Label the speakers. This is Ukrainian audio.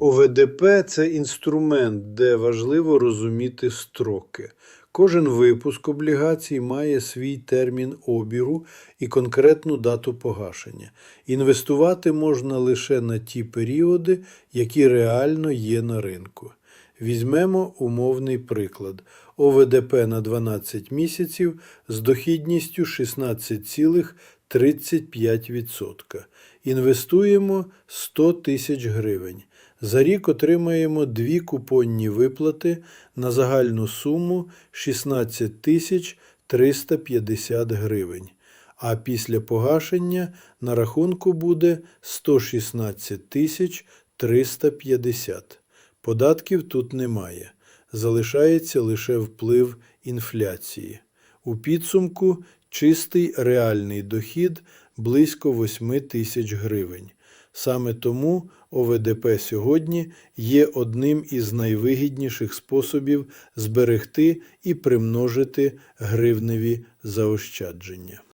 Speaker 1: ОВДП це інструмент, де важливо розуміти строки. Кожен випуск облігацій має свій термін обігу і конкретну дату погашення. Інвестувати можна лише на ті періоди, які реально є на ринку. Візьмемо умовний приклад. ОВДП на 12 місяців з дохідністю 16,35%. Інвестуємо 100 тисяч гривень. За рік отримаємо дві купонні виплати на загальну суму 16 тисяч 350 гривень. А після погашення на рахунку буде 116 тисяч 350. Податків тут немає. Залишається лише вплив інфляції. У підсумку чистий реальний дохід близько 8 тисяч гривень. Саме тому ОВДП сьогодні є одним із найвигідніших способів зберегти і примножити гривневі заощадження.